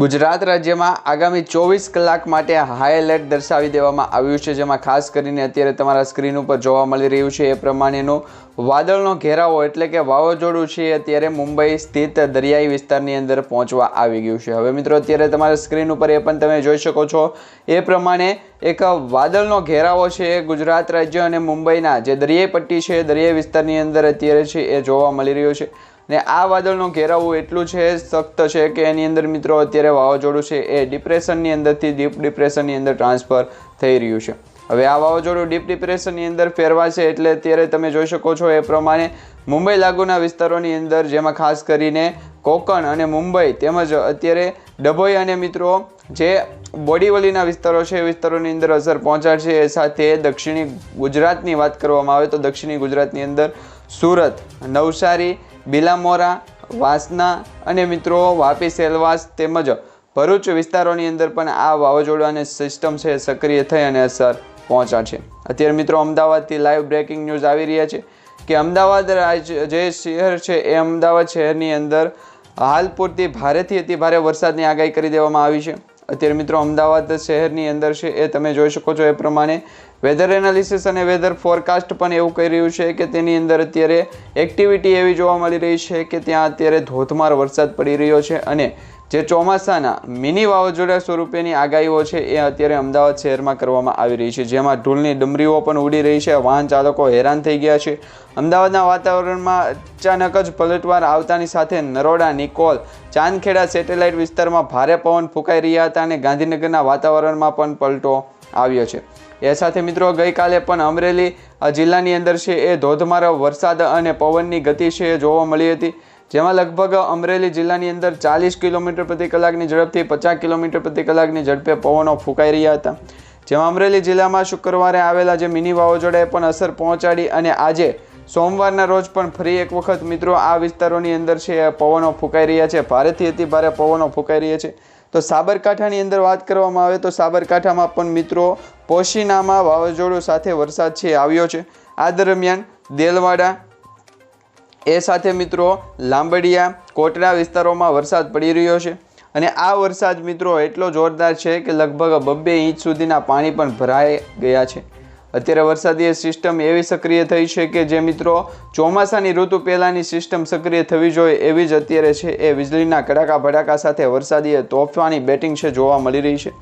ગુજરાત રાજ્યમાં આગામી ચોવીસ કલાક માટે હાઈ એલર્ટ દર્શાવી દેવામાં આવ્યું છે, જેમાં ખાસ કરીને અત્યારે તમારા સ્ક્રીન ઉપર જોવા મળી રહ્યું છે. એ પ્રમાણેનો વાદળનો ઘેરાવો એટલે કે વાવાઝોડું છે અત્યારે મુંબઈ સ્થિત દરિયાઈ વિસ્તારની અંદર પહોંચવા આવી ગયું છે. હવે મિત્રો, અત્યારે તમારા સ્ક્રીન ઉપર એ પણ તમે જોઈ શકો છો. એ પ્રમાણે એક વાદળનો ઘેરાવો છે એ ગુજરાત રાજ્ય અને મુંબઈના. જે દરિયાઈ પટ્ટી છે, દરિયાઈ વિસ્તારની અંદર અત્યારે છે એ જોવા મળી રહ્યો છે. ને આ વાદળનો ઘેરાવો એટલું છે સખ્ત છે કે એની અંદર મિત્રો અત્યારે વાવાઝોડું છે એ ડિપ્રેશનની અંદરથી ડીપ ડિપ્રેશનની અંદર ટ્રાન્સફર થઈ રહ્યું છે. હવે આ વાવાઝોડું ડીપ ડિપ્રેશનની અંદર ફેરવાશે એટલે અત્યારે તમે જોઈ શકો છો એ પ્રમાણે મુંબઈ લાગુના વિસ્તારોની અંદર, જેમાં ખાસ કરીને કોકણ અને મુંબઈ તેમજ અત્યારે ડભોઈ અને મિત્રો જે બોડીવલીના વિસ્તારો છે, એ વિસ્તારોની અંદર અસર પહોંચાડશે. એ સાથે દક્ષિણી ગુજરાતની વાત કરવામાં આવે તો દક્ષિણી ગુજરાતની અંદર સુરત, નવસારી, બિલામોરા, વાસના અને મિત્રો વાપી, સેલવાસ તેમજ ભરૂચ વિસ્તારોની અંદર પણ આ વાવાઝોડાની સિસ્ટમ છે સક્રિય થઈ અને અસર પહોંચાડશે અત્યારે મિત્રો અમદાવાદથી લાઈવ બ્રેકિંગ ન્યૂઝ આવી રહ્યા છે કે અમદાવાદ જે શહેર છે એ અમદાવાદ શહેરની અંદર હાલ પૂરતી ભારેથી અતિ ભારે વરસાદની આગાહી કરી દેવામાં આવી છે. અત્યારે મિત્રો અમદાવાદ શહેરની અંદર છે એ તમે જોઈ શકો છો એ પ્રમાણે વેધર એનાલિસિસ અને વેધર ફોરકાસ્ટ પણ એવું કહી રહ્યું છે કે તેની અંદર અત્યારે એક્ટિવિટી એવી જોવા મળી રહી છે કે ત્યાં અત્યારે ધોધમાર વરસાદ પડી રહ્યો છે અને જે ચોમાસાના મિની વાવાઝોડા સ્વરૂપેની આગાહીઓ છે એ અત્યારે અમદાવાદ શહેરમાં કરવામાં આવી રહી છે. જેમાં ઢૂલની ડમરીઓ પણ ઉડી રહી છે. વાહન ચાલકો હેરાન થઈ ગયા છે. અમદાવાદના વાતાવરણમાં અચાનક જ પલટવાર આવતાની સાથે નરોડા, નિકોલ, ચાંદખેડા સેટેલાઇટ વિસ્તારમાં ભારે પવન ફૂંકાઈ રહ્યા હતા અને ગાંધીનગરના વાતાવરણમાં પણ પલટો આવ્યો છે. એ સાથે મિત્રો ગઈકાલે પણ અમરેલી જિલ્લાની અંદર છે એ ધોધમાર વરસાદ અને પવનની ગતિ છે એ જોવા મળી હતી. જેમાં લગભગ અમરેલી જિલ્લાની અંદર ચાલીસ કિલોમીટર પ્રતિ કલાકની ઝડપથી પચાસ કિલોમીટર પ્રતિ કલાકની ઝડપે પવનો ફૂંકાઈ રહ્યા હતા. જેમાં અમરેલી જિલ્લામાં શુક્રવારે આવેલા જે મિની વાવાઝોડાએ પણ અસર પહોંચાડી અને આજે સોમવારના રોજ પણ ફરી એક વખત મિત્રો આ વિસ્તારોની અંદર છે પવનો ફૂંકાઈ રહ્યા છે. ભારેથી અતિ ભારે પવનો ફૂંકાઈ રહ્યા છે. તો સાબરકાંઠાની અંદર વાત કરવામાં આવે તો સાબરકાંઠામાં પણ મિત્રો પોશીનામાં વાવાઝોડું સાથે વરસાદ છે, આવ્યો છે. આ દરમિયાન દેલવાડા એ સાથે મિત્રો લાંબડિયા કોટડા વિસ્તારોમાં વરસાદ પડી રહ્યો છે અને આ વરસાદ મિત્રો એટલો જોરદાર છે કે લગભગ બબ્બે ઇંચ સુધીના પાણી પણ ભરાઈ ગયા છે. અત્યારે વરસાદી સિસ્ટમ એવી સક્રિય થઈ છે કે જે મિત્રો ચોમાસાની ઋતુ પહેલાંની સિસ્ટમ સક્રિય થવી જોઈએ એવી જ અત્યારે છે. એ વીજળીના કડાકા ભડાકા સાથે વરસાદી તોફાની બેટિંગ છે જોવા મળી રહી છે.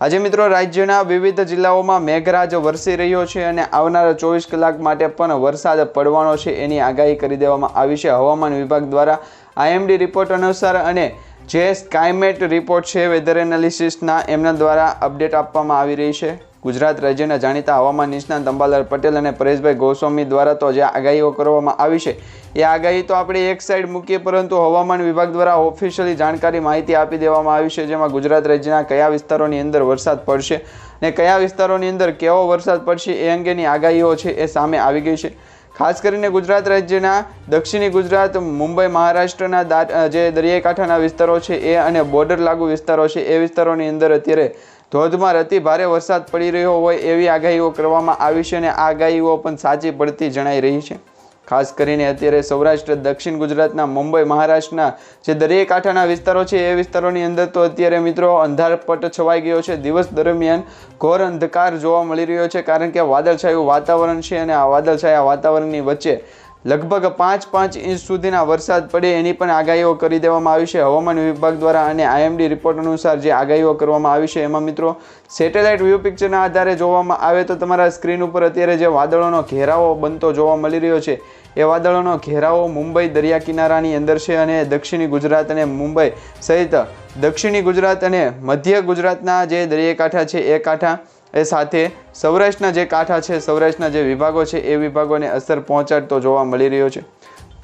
આજે મિત્રો રાજ્યના વિવિધ જિલ્લાઓમાં મેઘરાજ વરસી રહ્યો છે અને આવનારા ચોવીસ કલાક માટે પણ વરસાદ પડવાનો છે એની આગાહી કરી દેવામાં આવી છે. હવામાન વિભાગ દ્વારા આઈએમડી રિપોર્ટ અનુસાર અને જે સ્કાયમેટ રિપોર્ટ છે વેધર એનાલિસિસના એમના દ્વારા અપડેટ આપવામાં આવી રહી છે. ગુજરાત રાજ્યના જાણીતા હવામાન નિષ્ણાંત અંબાલાલ પટેલ અને પરેશભાઈ ગોસ્વામી દ્વારા તો જે આગાહીઓ કરવામાં આવી છે. એ આગાહી તો આપણે એક સાઈડ મૂકીએ, પરંતુ હવામાન વિભાગ દ્વારા ઓફિશિયલી જાણકારી માહિતી આપી દેવામાં આવી છે, જેમાં ગુજરાત રાજ્યના કયા વિસ્તારોની અંદર વરસાદ પડશે ને કયા વિસ્તારોની અંદર કેવો વરસાદ પડશે એ અંગેની આગાહીઓ છે એ સામે આવી ગઈ છે. ખાસ કરીને ગુજરાત રાજ્યના દક્ષિણી ગુજરાત, મુંબઈ, મહારાષ્ટ્રના જે દરિયાઈ કાંઠાના વિસ્તારો છે એ અને બોર્ડર લાગુ વિસ્તારો છે એ વિસ્તારોની અંદર અત્યારે ધોધમાર અતિ ભારે વરસાદ પડી રહ્યો હોય એવી આગાહીઓ કરવામાં આવી છે અને આગાહીઓ પણ સાચી પડતી જણાઈ રહી છે. ખાસ કરીને અત્યારે સૌરાષ્ટ્ર, દક્ષિણ ગુજરાતના મુંબઈ, મહારાષ્ટ્રના જે દરિયાઈ કાંઠાના વિસ્તારો છે, એ વિસ્તારોની અંદર તો અત્યારે મિત્રો અંધારપટ છવાઈ ગયો છે. દિવસ દરમિયાન ઘોર અંધકાર જોવા મળી રહ્યો છે કારણ કે વાદળછાયું વાતાવરણ છે અને આ વાદળછાયા વાતાવરણની વચ્ચે લગભગ પાંચ પાંચ ઇંચ સુધીના વરસાદ પડે એની પણ આગાહીઓ કરી દેવામાં આવી છે. હવામાન વિભાગ દ્વારા અને આઈએમડી રિપોર્ટ અનુસાર જે આગાહીઓ કરવામાં આવી છે, એમાં મિત્રો સેટેલાઇટ વ્યૂ પિક્ચરના આધારે જોવામાં આવે તો તમારા સ્ક્રીન ઉપર અત્યારે જે વાદળોનો ઘેરાવો બનતો જોવા મળી રહ્યો છે, એ વાદળોનો ઘેરાવો મુંબઈ દરિયા કિનારાની અંદર છે અને દક્ષિણી ગુજરાત અને મુંબઈ સહિત દક્ષિણી ગુજરાત અને મધ્ય ગુજરાતના જે દરિયાકાંઠા છે, એ કાંઠા એ સાથે સૌરાષ્ટ્રના જે કાંઠા છે, સૌરાષ્ટ્રના જે વિભાગો છે, એ વિભાગોને અસર પહોંચાડતો જોવા મળી રહ્યો છે.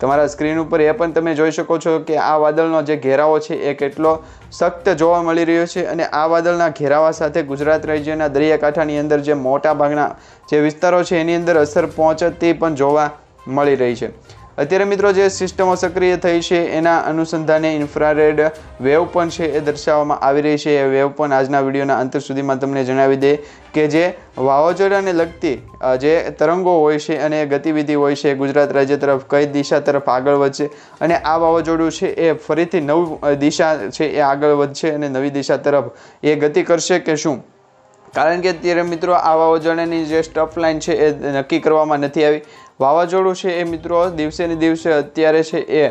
તમારા સ્ક્રીન ઉપર એ પણ તમે જોઈ શકો છો કે આ વાદળનો જે ઘેરાવો છે, એ કેટલો સખ્ત જોવા મળી રહ્યો છે અને આ વાદળના ઘેરાવા સાથે ગુજરાત રાજ્યના દરિયાકાંઠાની અંદર જે મોટા ભાગના જે વિસ્તારો છે, એની અંદર અસર પહોંચતી પણ જોવા મળી રહી છે. અત્યારે મિત્રો જે સિસ્ટમો સક્રિય થઈ છે, એના અનુસંધાને ઇન્ફ્રારેડ વેવ પણ છે એ દર્શાવવામાં આવી રહી છે. એ વેવ પણ આજના વિડીયોના અંત સુધીમાં તમને જણાવી દે કે જે વાવાઝોડાને લગતી જે તરંગો હોય છે અને ગતિવિધિ હોય છે, ગુજરાત રાજ્ય તરફ કઈ દિશા તરફ આગળ વધશે અને આ વાવાઝોડું છે એ ફરીથી નવું દિશા છે એ આગળ વધશે અને નવી દિશા તરફ એ ગતિ કરશે કે શું? કારણ કે અત્યારે મિત્રો આ વાવાઝોડાની જે સ્ટફ લાઇન છે એ નક્કી કરવામાં નથી આવી. વાવાઝોડું છે એ મિત્રો દિવસે ને દિવસે અત્યારે છે એ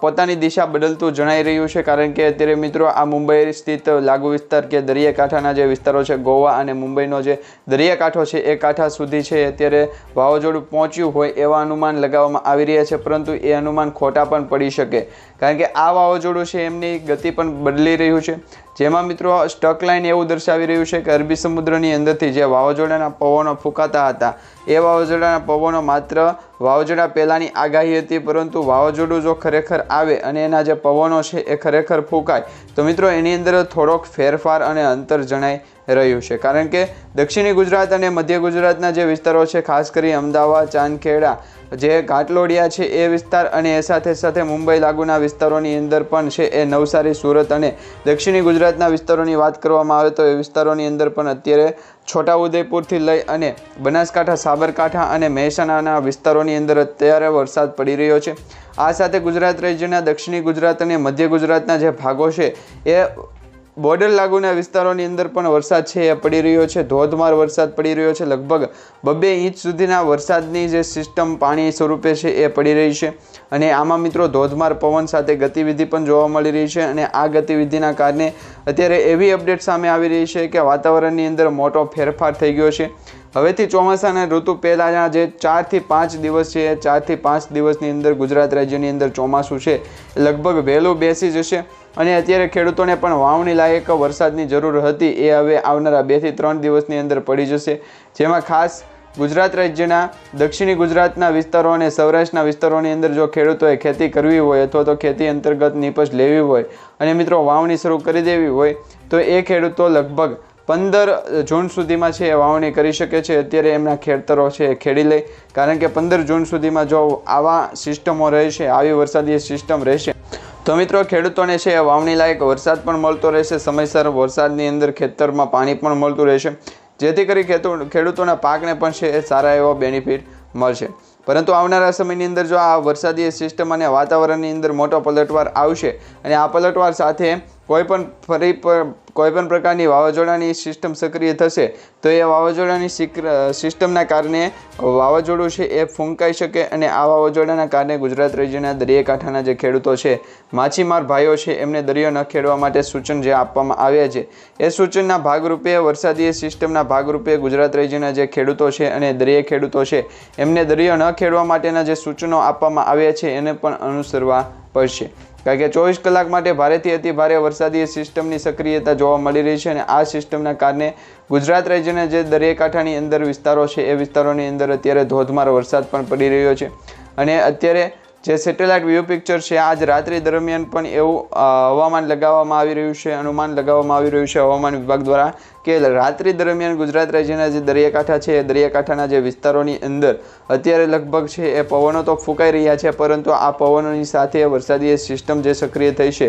પોતાની દિશા બદલતું જણાઈ રહ્યું છે, કારણ કે અત્યારે મિત્રો આ મુંબઈ સ્થિત લાગુ વિસ્તાર કે દરિયાકાંઠાના જે વિસ્તારો છે, ગોવા અને મુંબઈનો જે દરિયાકાંઠો છે, એ કાંઠા સુધી છે અત્યારે વાવાઝોડું પહોંચ્યું હોય એવા અનુમાન લગાવવામાં આવી રહ્યા છે, પરંતુ એ અનુમાન ખોટા પણ પડી શકે. કારણ કે આ વાવાઝોડું છે, એમની ગતિ પણ બદલી રહ્યું છે. જેમાં મિત્રો સ્ટક લાઇન એવું દર્શાવી રહ્યું છે કે અરબી સમુદ્રની અંદરથી જે વાવાઝોડાના પવનો ફૂંકાતા હતા, એ વાવાઝોડાના પવનો માત્ર વાવાઝોડા પહેલાંની આગાહી હતી, પરંતુ વાવાઝોડું જો ખરેખર આવે અને એના જે પવનો છે એ ખરેખર ફૂંકાય, તો મિત્રો એની અંદર થોડોક ફેરફાર અને અંતર જણાઈ રહ્યું છે. કારણ કે દક્ષિણી ગુજરાત અને મધ્ય ગુજરાતના જે વિસ્તારો છે, ખાસ કરી અમદાવાદ, ચાંદખેડા, જે ઘાટલોડિયા છે, એ વિસ્તાર અને એ સાથે સાથે મુંબઈ લાગુના વિસ્તારોની અંદર પણ છે, એ નવસારી, સુરત અને દક્ષિણી ગુજરાતના વિસ્તારોની વાત કરવામાં આવે તો એ વિસ્તારોની અંદર પણ અત્યારે છોટાઉદેપુરથી લઈ અને બનાસકાંઠા, સાબરકાંઠા અને મહેસાણાના વિસ્તારોની અંદર અત્યારે વરસાદ પડી રહ્યો છે. આ સાથે ગુજરાત રાજ્યના દક્ષિણી ગુજરાત અને મધ્ય ગુજરાતના જે ભાગો છે, એ બોર્ડર લાગુના વિસ્તારોની અંદર પણ વરસાદ છે, એ પડી રહ્યો છે, ધોધમાર વરસાદ પડી રહ્યો છે. લગભગ બબ્બે ઇંચ સુધીના વરસાદની જે સિસ્ટમ પાણી સ્વરૂપે છે, એ પડી રહી છે. અને આમાં મિત્રો ધોધમાર પવન સાથે ગતિવિધિ પણ જોવા મળી રહી છે અને આ ગતિવિધિના કારણે અત્યારે એવી અપડેટ સામે આવી રહી છે કે વાતાવરણની અંદર મોટો ફેરફાર થઈ ગયો છે. હવેથી ચોમાસાના ઋતુ પહેલાંના જે ચારથી પાંચ દિવસ છે ચારથી પાંચ દિવસની અંદર ગુજરાત રાજ્યની અંદર ચોમાસું છે. લગભગ વહેલું બેસી જશે. અને અત્યારે ખેડૂતોને પણ વાવણી લાયક વરસાદની જરૂર હતી. એ હવે આવનારા બેથી ત્રણ દિવસની અંદર પડી જશે. જેમાં ખાસ ગુજરાત રાજ્યના, દક્ષિણી ગુજરાતના વિસ્તારો અને સૌરાષ્ટ્રના વિસ્તારોની અંદર જો ખેડૂતોએ ખેતી કરવી હોય અથવા તો ખેતી અંતર્ગત નિપજ લેવી હોય અને મિત્રો વાવણી શરૂ કરી દેવી હોય, તો એ ખેડૂતો લગભગ પંદર જૂન સુધીમાં છે એ વાવણી કરી શકે છે. અત્યારે એમના ખેતરો છે એ ખેડી લે. કારણ કે પંદર જૂન સુધીમાં જો આવા સિસ્ટમો રહેશે, આવી વરસાદી સિસ્ટમ રહેશે તો મિત્રો, ખેડૂતોને છે, વાવણી લાયક વરસાદ પણ મળતો રહેશે. સમયસર વરસાદની અંદર ખેતરમાં પાણી પણ મળતું રહેશે. જેથી કરી ખેડૂતોના પાકને પણ છે, એ સારા એવા બેનિફિટ મળશે. પરંતુ આવનારા સમયની અંદર જો આ વરસાદી સિસ્ટમ અને વાતાવરણની અંદર મોટો પલટવાર આવશે અને આ પલટવાર સાથે કોઈ પણ ફરી પર કોઈ પણ પ્રકારની વાવાઝોડાની સિસ્ટમ સક્રિય થશે, તો એ વાવાઝોડાની સિસ્ટમના કારણે વાવાઝોડું છે એ ફૂંકાઈ શકે અને આ વાવાઝોડાના કારણે ગુજરાત રાજ્યના દરિયાકાંઠાના જે ખેડૂતો છે, માછીમાર ભાઈઓ છે, એમને દરિયો ન ખેડવા માટે સૂચન જે આપવામાં આવ્યા છે, એ સૂચનના ભાગરૂપે વરસાદી સિસ્ટમના ભાગરૂપે ગુજરાત રાજ્યના જે ખેડૂતો છે અને દરિયા ખેડૂતો છે, એમને દરિયો ન ખેડવા માટેના જે સૂચનો આપવામાં આવ્યા છે, એને પણ અનુસરવા પડશે. કારણ કે ચોવીસ કલાક માટે ભારેથી અતિ ભારે વરસાદી સિસ્ટમની સક્રિયતા જોવા મળી રહી છે અને આ સિસ્ટમના કારણે ગુજરાત રાજ્યના જે દરિયાકાંઠાની અંદર વિસ્તારો છે, એ વિસ્તારોની અંદર અત્યારે ધોધમાર વરસાદ પણ પડી રહ્યો છે. અને અત્યારે જે સેટેલાઇટ વ્યૂ પિક્ચર છે, આજ રાત્રિ દરમિયાન પણ એવું હવામાન લગાવવામાં આવી રહ્યું છે, અનુમાન લગાવવામાં આવી રહ્યું છે હવામાન વિભાગ દ્વારા કે રાત્રિ દરમિયાન ગુજરાત રાજ્યના જે દરિયાકાંઠા છે, એ દરિયાકાંઠાના જે વિસ્તારોની અંદર અત્યારે લગભગ છે, એ પવનો તો ફૂંકાઈ રહ્યા છે, પરંતુ આ પવનોની સાથે વરસાદી સિસ્ટમ જે સક્રિય થઈ છે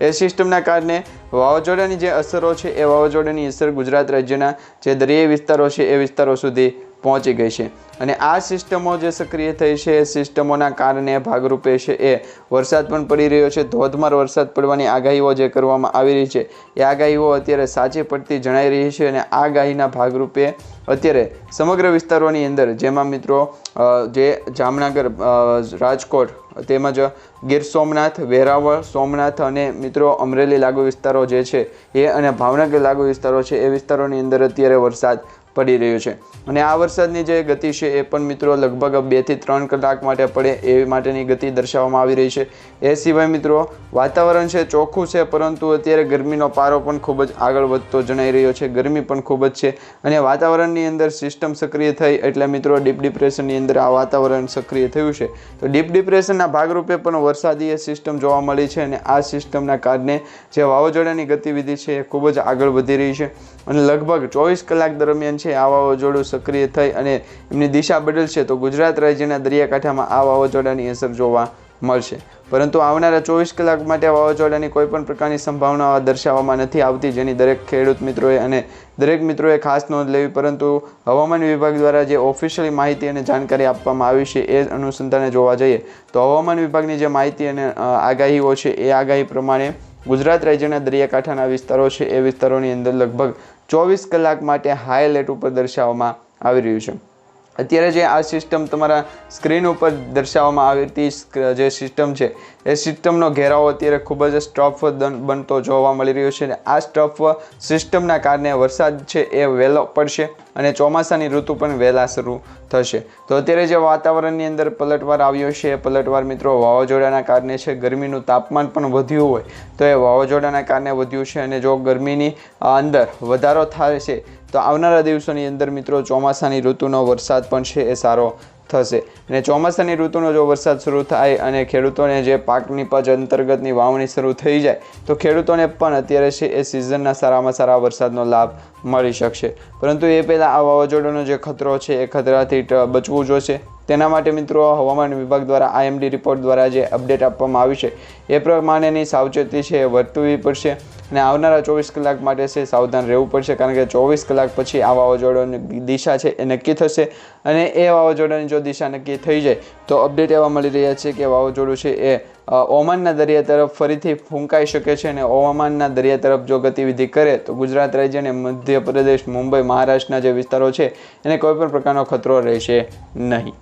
એ સિસ્ટમના કારણે વાવાઝોડાની જે અસરો છે, એ વાવાઝોડાની અસર ગુજરાત રાજ્યના જે દરિયાઈ વિસ્તારો છે, એ વિસ્તારો સુધી પહોંચી ગઈ છે. અને આ સિસ્ટમો જે સક્રિય થઈ છે, એ સિસ્ટમોના કારણે ભાગરૂપે છે એ વરસાદ પણ પડી રહ્યો છે. ધોધમાર વરસાદ પડવાની આગાહીઓ જે કરવામાં આવી રહી છે, એ આગાહીઓ અત્યારે સાચી પડતી જણાઈ રહી છે અને આગાહીના ભાગરૂપે અત્યારે સમગ્ર વિસ્તારોની અંદર, જેમાં મિત્રો જે જામનગર રાજકોટ તેમજ ગીર સોમનાથ, વેરાવળ સોમનાથ અને મિત્રો અમરેલી લાગુ વિસ્તારો જે છે એ અને ભાવનગર લાગુ વિસ્તારો છે એ વિસ્તારોની અંદર અત્યારે વરસાદ પડી રહ્યો છે. અને આ વરસાદની જે ગતિ છે એ પણ મિત્રો લગભગ બેથી ત્રણ કલાક માટે પડે એ માટેની ગતિ દર્શાવવામાં આવી રહી છે. એ સિવાય મિત્રો વાતાવરણ છે ચોખ્ખું છે, પરંતુ અત્યારે ગરમીનો પારો પણ ખૂબ જ આગળ વધતો જણાઈ રહ્યો છે. ગરમી પણ ખૂબ જ છે અને વાતાવરણની અંદર સિસ્ટમ સક્રિય થઈ એટલે મિત્રો ડીપ ડિપ્રેશનની અંદર આ વાતાવરણ સક્રિય થયું છે. તો ડીપ ડિપ્રેશનના ભાગરૂપે પણ વરસાદી સિસ્ટમ જોવા મળી છે અને આ સિસ્ટમના કારણે જે વાવાઝોડાની ગતિવિધિ છે એ ખૂબ જ આગળ વધી રહી છે. અને લગભગ ચોવીસ કલાક દરમિયાન છે, આ વાવાઝોડું સક્રિય થઈ અને એમની દિશા બદલશે તો ગુજરાત રાજ્યના દરિયાકાંઠામાં આ વાવાઝોડાની અસર જોવા મળશે. પરંતુ આવનારા ચોવીસ કલાક માટે વાવાઝોડાની કોઈ પણ પ્રકારની સંભાવના દર્શાવવામાં નથી આવતી, જેની દરેક ખેડૂત મિત્રોએ અને દરેક મિત્રોએ ખાસ નોંધ લેવી, પરંતુ હવામાન વિભાગ દ્વારા જે ઓફિશિયલી માહિતી અને જાણકારી આપવામાં આવી છે, એ અનુસંધાને જોવા જઈએ, તો હવામાન વિભાગની જે માહિતી અને આગાહીઓ છે, એ આગાહી પ્રમાણે ગુજરાત રાજ્યના દરિયાકાંઠાના વિસ્તારો છે, એ વિસ્તારોની અંદર લગભગ ચોવીસ કલાક માટે હાઈ એલર્ટ ઉપર દર્શાવવામાં આવી રહ્યું છે. અત્યારે જે આ સિસ્ટમ તમારા સ્ક્રીન ઉપર દર્શાવવામાં આવતી જે સિસ્ટમ છે, એ સિસ્ટમનો ઘેરાવો અત્યારે ખૂબ જ સ્ટફ બનતો જોવા મળી રહ્યો છે અને આ સ્ટફ સિસ્ટમના કારણે વરસાદ છે એ વહેલો પડશે અને ચોમાસાની ઋતુ પણ વહેલા શરૂ થશે. તો અત્યારે જે વાતાવરણની અંદર પલટવાર આવ્યો છે, એ પલટવાર મિત્રો વાવાઝોડાના કારણે છે, ગરમીનું તાપમાન પણ વધ્યું હોય તો એ વાવાઝોડાના કારણે વધ્યું છે અને જો ગરમીની અંદર વધારો થાય છે તો આવનારા દિવસોની અંદર મિત્રો ચોમાસાની ઋતુનો વરસાદ પણ છે એ સારો થશે. અને ચોમાસાની ઋતુનો જો વરસાદ શરૂ થાય અને ખેડૂતોને જે પાકની પજ અંતર્ગતની વાવણી શરૂ થઈ જાય, તો ખેડૂતોને પણ અત્યારે છે એ સિઝનના સારામાં સારા વરસાદનો લાભ મળી શકશે. પરંતુ એ પહેલાં આ વાવાઝોડાનો જે ખતરો છે એ ખતરાથી બચવું જોશે. તેના માટે મિત્રો હવામાન વિભાગ દ્વારા આઈએમડી રિપોર્ટ દ્વારા જે અપડેટ આપવામાં આવી છે, એ પ્રમાણેની સાવચેતી છે એ વર્તવી પડશે અને આવનારા ચોવીસ કલાક માટે છે સાવધાન રહેવું પડશે કારણ કે ચોવીસ કલાક પછી આ વાવાઝોડાની દિશા છે એ નક્કી થશે અને એ વાવાઝોડાની જો દિશા નક્કી થઈ જાય તો અપડેટ એવા મળી રહ્યા છે કે વાવાઝોડું છે એ ઓમાનના દરિયા તરફ ફરીથી ફૂંકાઈ શકે છે અને ઓમાનના દરિયા તરફ જો ગતિવિધિ કરે તો ગુજરાત રાજ્ય અને મધ્યપ્રદેશ, મુંબઈ, મહારાષ્ટ્રના જે વિસ્તારો છે એને કોઈપણ પ્રકારનો ખતરો રહેશે નહીં.